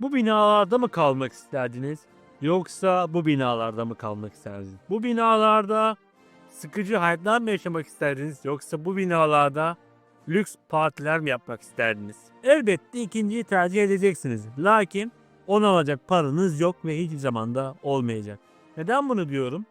Bu binalarda mı kalmak isterdiniz? Yoksa bu binalarda mı kalmak isterdiniz? Bu binalarda sıkıcı hayatlar mı yaşamak isterdiniz? Yoksa bu binalarda lüks partiler mi yapmak isterdiniz? Elbette ikinciyi tercih edeceksiniz. Lakin onu alacak paranız yok ve hiçbir zaman da olmayacak. Neden bunu diyorum?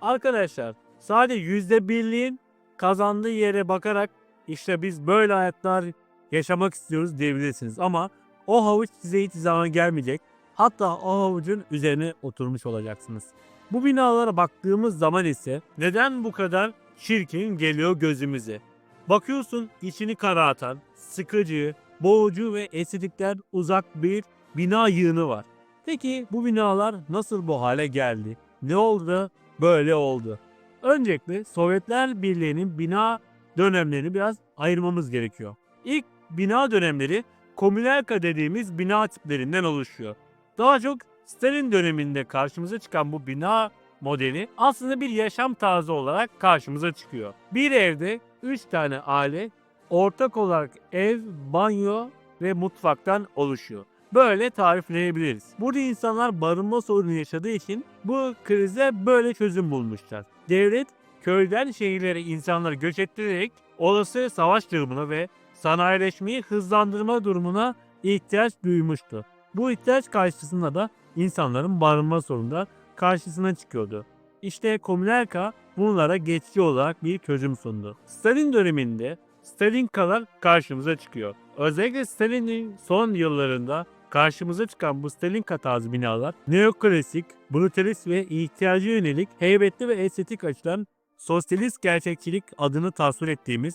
Arkadaşlar sadece yüzde birliğin kazandığı yere bakarak işte biz böyle hayatlar yaşamak istiyoruz diyebilirsiniz. Ama o havuç size hiç zaman gelmeyecek. Hatta o havucun üzerine oturmuş olacaksınız. Bu binalara baktığımız zaman ise neden bu kadar çirkin geliyor gözümüze? Bakıyorsun içini karartan, sıkıcı, boğucu ve estetikten uzak bir bina yığını var. Peki bu binalar nasıl bu hale geldi? Ne oldu böyle oldu? Öncelikle Sovyetler Birliği'nin bina dönemlerini biraz ayırmamız gerekiyor. İlk bina dönemleri komünelka dediğimiz bina tiplerinden oluşuyor. Daha çok Stalin döneminde karşımıza çıkan bu bina modeli aslında bir yaşam tarzı olarak karşımıza çıkıyor. Bir evde 3 tane aile ortak olarak ev, banyo ve mutfaktan oluşuyor. Böyle tarifleyebiliriz. Burada insanlar barınma sorunu yaşadığı için bu krize böyle çözüm bulmuşlar. Devlet köyden şehirlere insanları göç ettirerek olası savaş durumuna ve sanayileşmeyi hızlandırma durumuna ihtiyaç duymuştu. Bu ihtiyaç karşısında da insanların barınma sorununda karşısına çıkıyordu. İşte Komünelka bunlara geçici olarak bir çözüm sundu. Stalin döneminde Stalinkalar karşımıza çıkıyor. Özellikle Stalin'in son yıllarında karşımıza çıkan bu Stalinka tarzı binalar neoklasik, brutalist ve ihtiyaca yönelik heybetli ve estetik açıdan sosyalist gerçekçilik adını tasvir ettiğimiz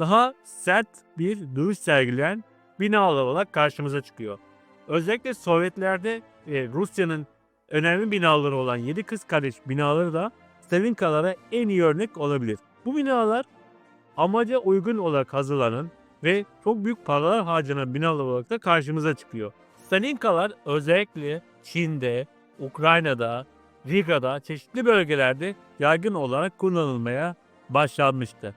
daha sert bir duruş sergileyen binalar olarak karşımıza çıkıyor. Özellikle Sovyetlerde ve Rusya'nın önemli binaları olan Yedi Kız Kardeş binaları da Stalinkalara en iyi örnek olabilir. Bu binalar amaca uygun olarak hazırlanan ve çok büyük paralar harcanan binalar olarak da karşımıza çıkıyor. Stalinkalar özellikle Çin'de, Ukrayna'da, Riga'da çeşitli bölgelerde yaygın olarak kullanılmaya başlanmıştı.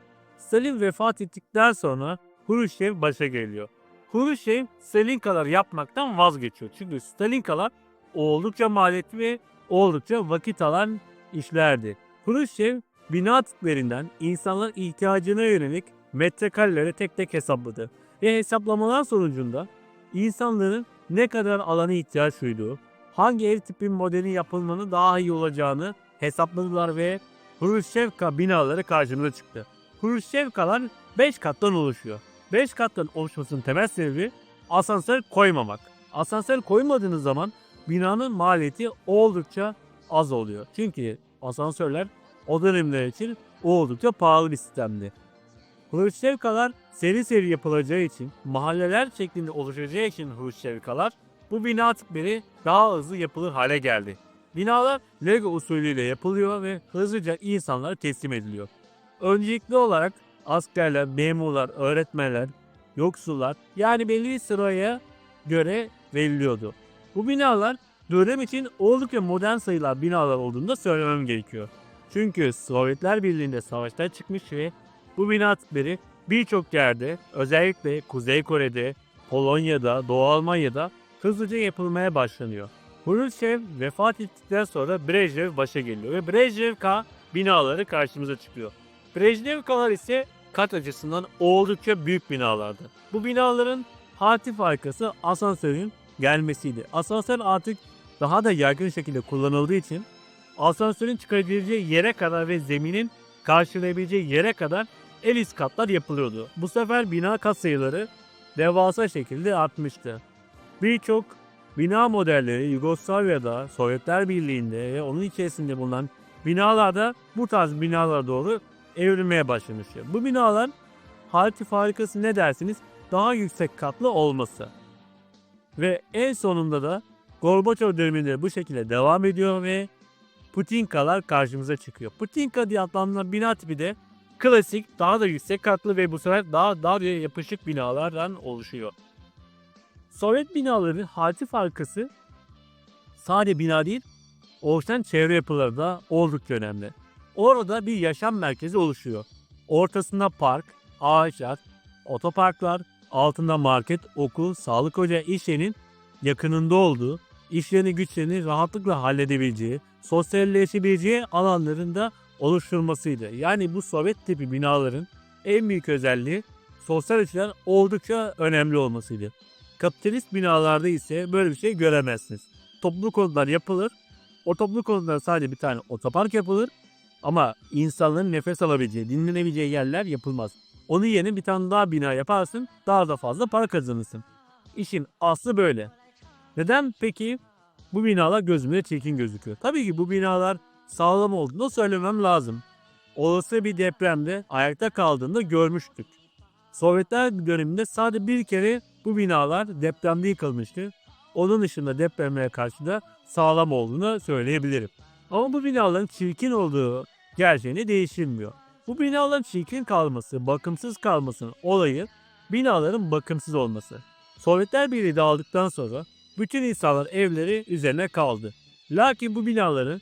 Stalin vefat ettikten sonra Hruşçev başa geliyor. Hruşçev Stalinkalar yapmaktan vazgeçiyor. Çünkü Stalinkalar oldukça maliyetli ve oldukça vakit alan işlerdi. Hruşçev bina tiplerinden insanların ihtiyacına yönelik metrekareleri tek tek hesapladı. Ve hesaplamalar sonucunda insanların ne kadar alana ihtiyaç duyduğu, hangi ev tipi modeli yapılmanın daha iyi olacağını hesapladılar ve Hruşçevka binaları karşımıza çıktı. Hruşçevkalar 5 kattan oluşuyor. 5 kattan oluşmasının temel sebebi asansör koymamak. Asansör koymadığınız zaman binanın maliyeti oldukça az oluyor. Çünkü asansörler o dönemler için oldukça pahalı bir sistemdi. Hruşçevkalar seri seri yapılacağı için, mahalleler şeklinde oluşacağı için Hruşçevkalar bu bina tipleri daha hızlı yapılır hale geldi. Binalar Lego usulüyle yapılıyor ve hızlıca insanlara teslim ediliyor. Öncelikli olarak askerler, memurlar, öğretmenler, yoksullar yani belli bir sıraya göre veriliyordu. Bu binalar dönem için oldukça modern sayılan binalar olduğunu da söylemem gerekiyor. Çünkü Sovyetler Birliği'nde savaşlar çıkmış ve bu bina tipleri birçok yerde özellikle Kuzey Kore'de, Polonya'da, Doğu Almanya'da hızlıca yapılmaya başlanıyor. Hruşçev vefat ettikten sonra Brejnev başa geliyor ve Brejnevka binaları karşımıza çıkıyor. Brejnevkalar ise kat açısından oldukça büyük binalardı. Bu binaların hati farkası asansörün gelmesiydi. Asansör artık daha da yaygın şekilde kullanıldığı için asansörün çıkabileceği yere kadar ve zeminin karşılayabileceği yere kadar el üst katlar yapılıyordu. Bu sefer bina kat sayıları devasa şekilde artmıştı. Birçok bina modelleri Yugoslavya'da, Sovyetler Birliği'nde ve onun içerisinde bulunan binalarda bu tarz binalara doğru evrilmeye başlamıştı. Bu binalar halti farikası ne dersiniz? Daha yüksek katlı olması. Ve en sonunda da Gorbaçov döneminde bu şekilde devam ediyor ve Putinkalar karşımıza çıkıyor. Putinka diye adlandırılan bina tipi de klasik, daha da yüksek katlı ve bu sefer daha dar yapışık binalardan oluşuyor. Sovyet binaların halti farkası sadece bina değil, oluşan çevre yapıları da oldukça önemli. Orada bir yaşam merkezi oluşuyor. Ortasında park, ağaçlar, otoparklar, altında market, okul, sağlık ocağı, iş yerinin yakınında olduğu, işlerini güçlerini rahatlıkla halledebileceği, sosyalleşebileceği alanlarında oluşturulmasıydı. Yani bu Sovyet tipi binaların en büyük özelliği sosyal açıdan oldukça önemli olmasıydı. Kapitalist binalarda ise böyle bir şey göremezsiniz. Toplu konutlar yapılır. O toplu konutlar sadece bir tane otopark yapılır. Ama insanların nefes alabileceği, dinlenebileceği yerler yapılmaz. Onun yerine bir tane daha bina yaparsın, daha da fazla para kazanırsın. İşin aslı böyle. Neden peki bu binalar gözümde çirkin gözüküyor? Tabii ki bu binalar sağlam olduğunu söylemem lazım. Olası bir depremde ayakta kaldığında görmüştük. Sovyetler döneminde sadece bir kere bu binalar depremde yıkılmıştı. Onun dışında depremlere karşı da sağlam olduğunu söyleyebilirim. Ama bu binaların çirkin olduğu gerçeğini değiştirmiyor. Bu binaların çirkin kalması, bakımsız kalmasının olayı binaların bakımsız olması. Sovyetler Birliği dağıldıktan sonra bütün insanlar evleri üzerine kaldı. Lakin bu binaların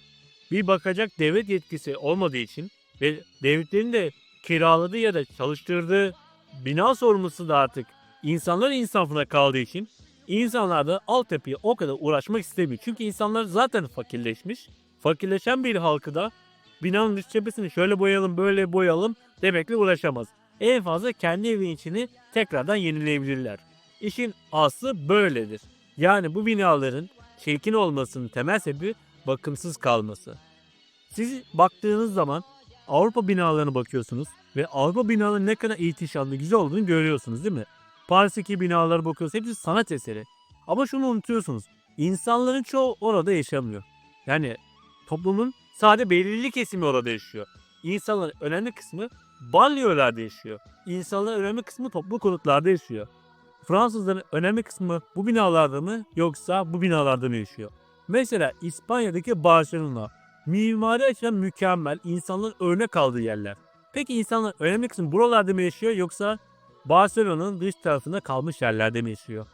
bir bakacak devlet yetkisi olmadığı için ve devletlerin de kiraladığı ya da çalıştırdığı bina sorumlusu da artık insanlar insafına kaldığı için insanlar da altyapıya o kadar uğraşmak istemiyor. Çünkü insanlar zaten fakirleşmiş. Fakirleşen bir halkı da binanın dış cephesini şöyle boyayalım böyle boyayalım demekle uğraşamaz. En fazla kendi evin içini tekrardan yenileyebilirler. İşin aslı böyledir. Yani bu binaların çirkin olmasının temel sebebi bakımsız kalması. Siz baktığınız zaman Avrupa binalarına bakıyorsunuz ve Avrupa binalarının ne kadar ihtişamlı güzel olduğunu görüyorsunuz değil mi? Paris'teki binalara bakıyorsunuz hepsi sanat eseri. Ama şunu unutuyorsunuz. İnsanların çoğu orada yaşamıyor. Yani toplumun sadece belirli kesimi orada yaşıyor. İnsanların önemli kısmı banliyölarda yaşıyor. İnsanların önemli kısmı toplu konutlarda yaşıyor. Fransızların önemli kısmı bu binalarda mı yoksa bu binalarda mı yaşıyor? Mesela İspanya'daki Barcelona mimari açıdan mükemmel, insanların örnek aldığı yerler. Peki insanlar önemli kısmı buralarda mı yaşıyor yoksa Barcelona'nın dış tarafında kalmış yerlerde mi yaşıyor?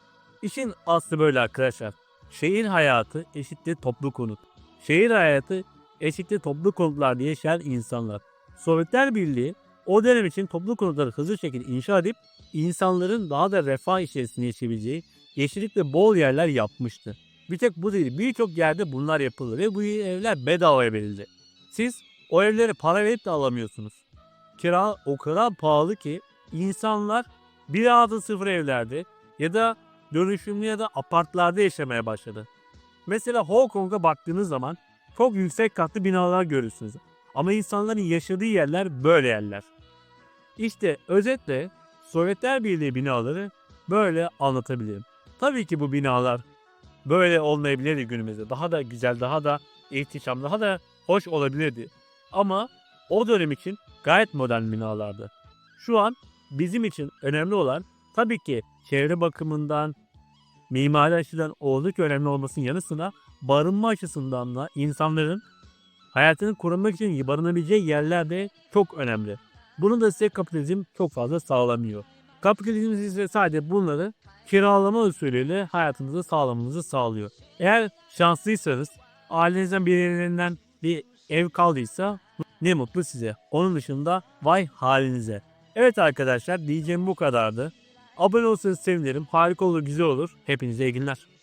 İşin aslı böyle arkadaşlar. Şehir hayatı eşittir toplu konut. Şehir hayatı eşittir toplu konutlarda yaşayan insanlar. Sovyetler Birliği o dönem için toplu konutları hızlı şekilde inşa edip insanların daha da refah içerisinde yaşayabileceği yeşillikle bol yerler yapmıştı. Bir tek bu değil birçok yerde bunlar yapıldı ve bu evler bedavaya verildi. Siz o evleri para verip de alamıyorsunuz. Kira o kadar pahalı ki insanlar bir artı sıfır evlerde ya da dönüşümlü ya da apartlarda yaşamaya başladı. Mesela Hong Kong'a baktığınız zaman çok yüksek katlı binalar görürsünüz. Ama insanların yaşadığı yerler böyle yerler. İşte özetle Sovyetler Birliği binaları böyle anlatabilirim. Tabii ki bu binalar böyle olmayabilirdi günümüzde. Daha da güzel, daha da ihtişam, daha da hoş olabilirdi. Ama o dönem için gayet modern binalardı. Şu an bizim için önemli olan tabii ki çevre bakımından, mimari açıdan oldukça önemli olmasının yanı sıra barınma açısından da insanların hayatını korumak için barınabileceği yerler de çok önemli. Bunu da size kapitalizm çok fazla sağlamıyor. Kapitalizm size sadece bunları kiralama usulüyle hayatınızı sağlamanızı sağlıyor. Eğer şanslıysanız ailenizden birilerinden bir ev kaldıysa ne mutlu size. Onun dışında vay halinize. Evet arkadaşlar diyeceğim bu kadardı. Abone olursanız sevinirim. Harika olur, güzel olur. Hepinize iyi günler.